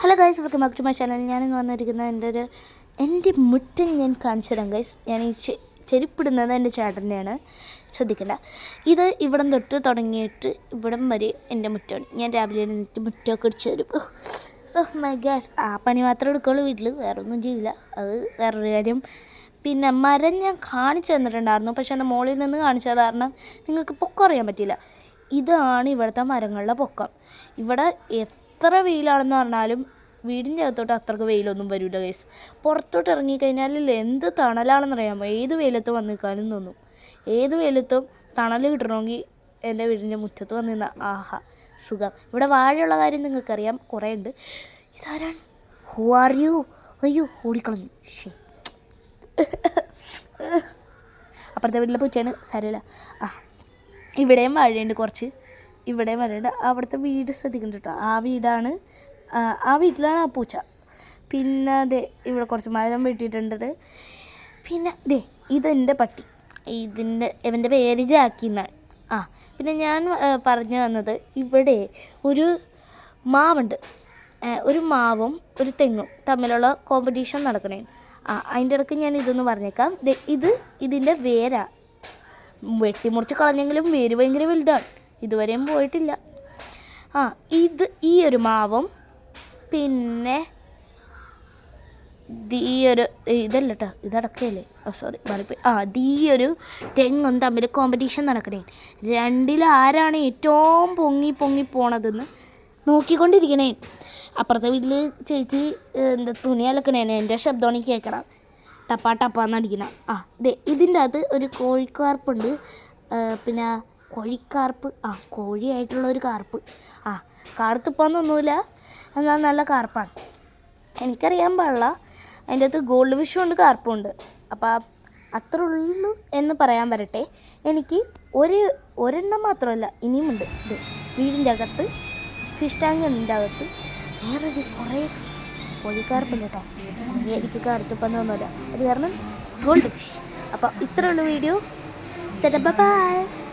Hello guys welcome back to my channel ഞാനിന്ന് വന്നിരിക്കുന്ന എന്റെ ഒരു എന്റെ മുറ്റം ഞാൻ കാണിച്ചു തരാം ഗൈസ് ഞാൻ ഈ ചെരുപ്പിടുന്നത് എന്റെ ചേട്ടന്റെയാണ്. ശ്രദ്ധിക്കണ്ട. ഇത് ഇവിടം തൊട്ട് തുടങ്ങിയിട്ട് ഇവിടം വരെ എന്റെ മുറ്റമാണ് ഞാൻ രാവിലെ എണീറ്റ് മുറ്റമൊക്കെ അടിച്ച് തരും മൈ ഗാഡ് ആ പണി മാത്രമേ എടുക്കുള്ളൂ വീട്ടിൽ വേറെ ഒന്നും ചെയ്യില്ല. അത് വേറൊരു കാര്യം. പിന്നെ മരം ഞാൻ കാണിച്ചു തന്നിട്ടുണ്ടായിരുന്നു. പക്ഷെ അത് മോളിൽ നിന്ന് കാണിച്ചത് കാരണം നിങ്ങൾക്ക് പൊക്കം അറിയാൻ പറ്റില്ല ഇതാണ് ഇവിടുത്തെ മരങ്ങളുടെ പൊക്കം. ഇവിടെ എത്ര വെയിലാണെന്ന് പറഞ്ഞാലും വീടിന്റെ അകത്തോട്ട് അത്രയ്ക്ക് വെയിലൊന്നും വരില്ല ഗൈസ് പുറത്തോട്ട് ഇറങ്ങിക്കഴിഞ്ഞാൽ എന്ത് തണലാണെന്ന് അറിയാമോ? ഏത് വെയിലത്ത് വന്ന് നിൽക്കാനും തോന്നും. ഏത് വെയിലത്തും തണൽ കിട്ടണമെങ്കിൽ എന്റെ വീടിന്റെ മുറ്റത്ത് വന്ന് നിന്ന ആഹാ സുഖം. ഇവിടെ വാഴയുള്ള കാര്യം നിങ്ങൾക്കറിയാം കുറേ ഉണ്ട്. ഇതാരാണ് ഹു ആർ യു അയ്യോ ഓടിക്കളഞ്ഞു. ശരി അപ്പുറത്തെ വീട്ടിലെ പൂച്ചയാണ് സാരമില്ല ആ ഇവിടെയും വാഴയുണ്ട് കുറച്ച്. ഇവിടെയും വരേണ്ട. അവിടുത്തെ വീട് ശ്രദ്ധിക്കുന്നുണ്ട് കേട്ടോ ആ വീടാണ് ആ, വീട്ടിലാണ് ആ പൂച്ച. പിന്നെ അതെ ഇവിടെ കുറച്ച് മരം വെട്ടിയിട്ടുണ്ട് പിന്നെ ദേ ഇതെന്റെ പട്ടി. ഇതിന്റെ ഇവന്റെ പേര് ജാക്കി എന്നാണ്. ആ പിന്നെ ഞാൻ പറഞ്ഞു തന്നത് ഇവിടെ ഒരു മാവുണ്ട്. ഒരു മാവും ഒരു തെങ്ങും തമ്മിലുള്ള കോമ്പറ്റീഷൻ നടക്കണേ. ആ അതിന്റെ ഇടയ്ക്ക് ഞാൻ ഇതൊന്ന് പറഞ്ഞേക്കാം. ഇത് ഇതിന്റെ വേരാണ് വെട്ടിമുറിച്ച് കളഞ്ഞെങ്കിലും വേര് ഭയങ്കര വലുതാണ്. ഇതുവരെയും പോയിട്ടില്ല. ആ ഇത് ഈ ഒരു മാവും പിന്നെ ഇത് ഈ ഒരു ഇതല്ല കേട്ടോ ഇതടക്കല്ലേ ഓ സോറി മാറിപ്പോയി. ആ ഇത് ഈ ഒരു തെങ്ങും തമ്മിൽ കോമ്പറ്റീഷൻ നടക്കണേ. രണ്ടിൽ ആരാണ് ഏറ്റവും പൊങ്ങി പൊങ്ങി പോണതെന്ന് നോക്കിക്കൊണ്ടിരിക്കണേ. അപ്പുറത്തെ വീട്ടിൽ ചേച്ചി എന്താ തുണി അലക്കണേനെ എന്റെ ശബ്ദമാണ് കേൾക്കണം. ടപ്പാ ടപ്പാന്ന് അടിക്കണം. ആ ദേ ഇതിന്റെ അത് ഒരു കോഴിക്കാർപ്പുണ്ട്. പിന്നെ കോഴിക്കാർപ്പ്. ആ കോഴിയായിട്ടുള്ള ഒരു കാർപ്പ്. ആ കാർത്തിപ്പോന്നൊന്നുമില്ല. എന്നാൽ നല്ല കാർപ്പാണ്. എനിക്കറിയാൻ പാടില്ല. അതിന്റെ അകത്ത് ഗോൾഡ് ഫിഷും ഉണ്ട് കാർപ്പും ഉണ്ട്. അപ്പോൾ അത്ര ഉള്ളൂ എന്ന് പറയാൻ വരട്ടെ. എനിക്ക് ഒരു ഒരെണ്ണം മാത്രമല്ല ഇനിയുമുണ്ട് ഇത് വീടിന്റെ അകത്ത് ഫിഷ് ടാങ്കിന്റെ അകത്ത്. വേറൊരു കുറേ കോഴിക്കാർപ്പില്ല കേട്ടോ. എനിക്ക് എനിക്ക് കറുത്തപ്പൊന്നൊന്നുമില്ല അത് കാരണം ഗോൾഡ് ഫിഷ്. അപ്പോൾ ഇത്രയുള്ള വീഡിയോ. ബൈ